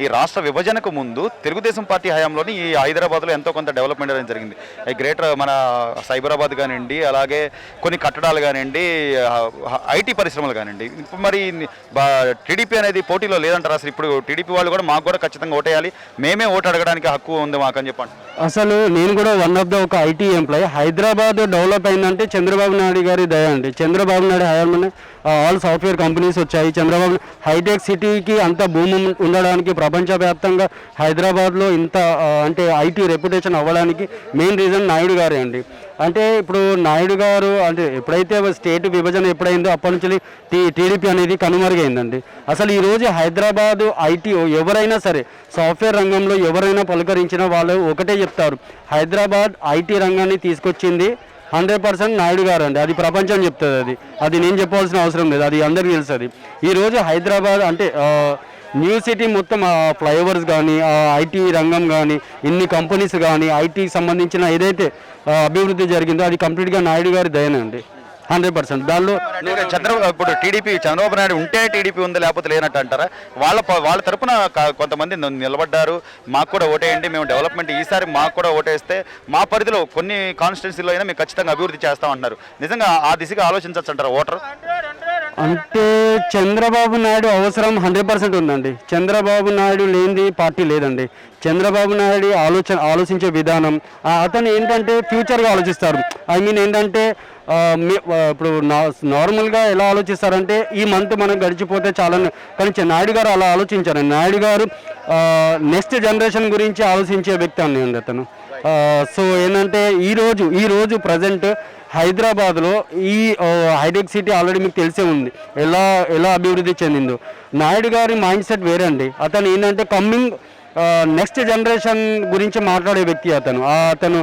ఈ రాష్ట్ర విభజనకు ముందు తెలుగుదేశం పార్టీ హయాంలోని ఈ హైదరాబాద్లో ఎంతో కొంత డెవలప్మెంట్ అనేది జరిగింది. ఈ గ్రేటర్ మన సైబరాబాద్ కానివ్వండి అలాగే కొన్ని కట్టడాలు కానివ్వండి ఐటీ పరిశ్రమలు కానివ్వండి. ఇప్పుడు మరి టీడీపీ అనేది పోటీలో లేదంటారు? అసలు ఇప్పుడు టీడీపీ వాళ్ళు కూడా మాకు కూడా ఖచ్చితంగా ఓటేయాలి. మేమే ఓటు అడగడానికి హక్కు ఉంది మాకు అని చెప్పండి. అసలు నేను కూడా వన్ ఆఫ్ ద ఒక ఐటీ ఎంప్లాయ్ హైదరాబాద్ డెవలప్ అయిందంటే చంద్రబాబు నాయుడు గారి దయ అండి. చంద్రబాబు నాయుడు హయాంలోనే ఆల్ సాఫ్ట్వేర్ కంపెనీస్ వచ్చాయి. చంద్రబాబు హైటెక్ సిటీకి అంత భూమి ఉండడానికి ప్రపంచవ్యాప్తంగా హైదరాబాద్లో ఇంత అంటే ఐటీ రెప్యుటేషన్ అవ్వడానికి మెయిన్ రీజన్ నాయుడు గారే అండి. అంటే ఇప్పుడు నాయుడు గారు అంటే ఎప్పుడైతే స్టేట్ విభజన ఎప్పుడైందో అప్పటి నుంచి టీ టీడీపీ అనేది కనుమరుగైందండి. అసలు ఈరోజు హైదరాబాదు ఐటీ ఎవరైనా సరే సాఫ్ట్వేర్ రంగంలో ఎవరైనా పలకరించిన వాళ్ళు ఒకటే చెప్తారు. హైదరాబాద్ ఐటీ రంగాన్ని తీసుకొచ్చింది హండ్రెడ్ పర్సెంట్ నాయుడు గారు అండి. అది ప్రపంచం చెప్తుంది అది. అది నేను చెప్పాల్సిన అవసరం లేదు. అది అందరికీ తెలుసు అది ఈరోజు హైదరాబాద్ అంటే న్యూ సిటీ మొత్తం ఆ ఫ్లైఓవర్స్ కానీ ఆ ఐటీ రంగం కానీ ఇన్ని కంపెనీస్ కానీ ఐటీకి సంబంధించిన ఏదైతే అభివృద్ధి జరిగిందో అది కంప్లీట్గా నాయుడు గారి దయనండి హండ్రెడ్ పర్సెంట్. దానిలో చంద్ర చంద్రబాబు ఇప్పుడు టీడీపీ చంద్రబాబు నాయుడు ఉంటే టీడీపీ ఉంది లేకపోతే లేనట్టు అంటారా? వాళ్ళ వాళ్ళ తరపున కొంతమంది నిలబడ్డారు. మాకు కూడా ఓటేయండి మేము డెవలప్మెంట్ ఈసారి మాకు కూడా ఓటేస్తే మా పరిధిలో కొన్ని కాన్స్టిట్యున్సీలో అయినా మేము ఖచ్చితంగా అభివృద్ధి చేస్తామంటున్నారు. నిజంగా ఆ దిశగా ఆలోచించవచ్చు అంటారా ఓటర్? అంటే చంద్రబాబు నాయుడు అవసరం హండ్రెడ్ పర్సెంట్ ఉందండి. చంద్రబాబు నాయుడు లేనిది పార్టీ లేదండి. చంద్రబాబు నాయుడు ఆలోచన ఆలోచించే విధానం అతను ఏంటంటే ఫ్యూచర్గా ఆలోచిస్తారు. ఐ మీన్ ఏంటంటే ఇప్పుడు నా- నార్మల్గా ఎలా ఆలోచిస్తారంటే ఈ మంత్ మనం గడిచిపోతే చాలా కానీ నాయుడు గారు అలా ఆలోచించారు నాయుడు గారు నెక్స్ట్ జనరేషన్ గురించి ఆలోచించే వ్యక్తి అండి అతను. సో ఏంటంటే ఈరోజు ఈరోజు ప్రజెంట్ హైదరాబాద్లో ఈ హైటెక్ సిటీ ఆల్రెడీ మీకు తెలిసే ఉంది. ఎలా ఎలా అభివృద్ధి చెందిందో. నాయుడు గారి మైండ్ సెట్ వేరే అండి అతను ఏంటంటే కమ్మింగ్ నెక్స్ట్ జనరేషన్ గురించి మాట్లాడే వ్యక్తి అతను. అతను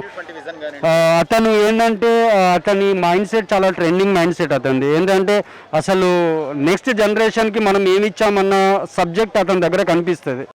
అతను ఏంటంటే అతని మైండ్ సెట్ చాలా ట్రెండింగ్ మైండ్ సెట్ అతనిది. ఏంటంటే అసలు నెక్స్ట్ జనరేషన్కి మనం ఏమి ఇచ్చామన్న సబ్జెక్ట్ అతని దగ్గర కనిపిస్తుంది.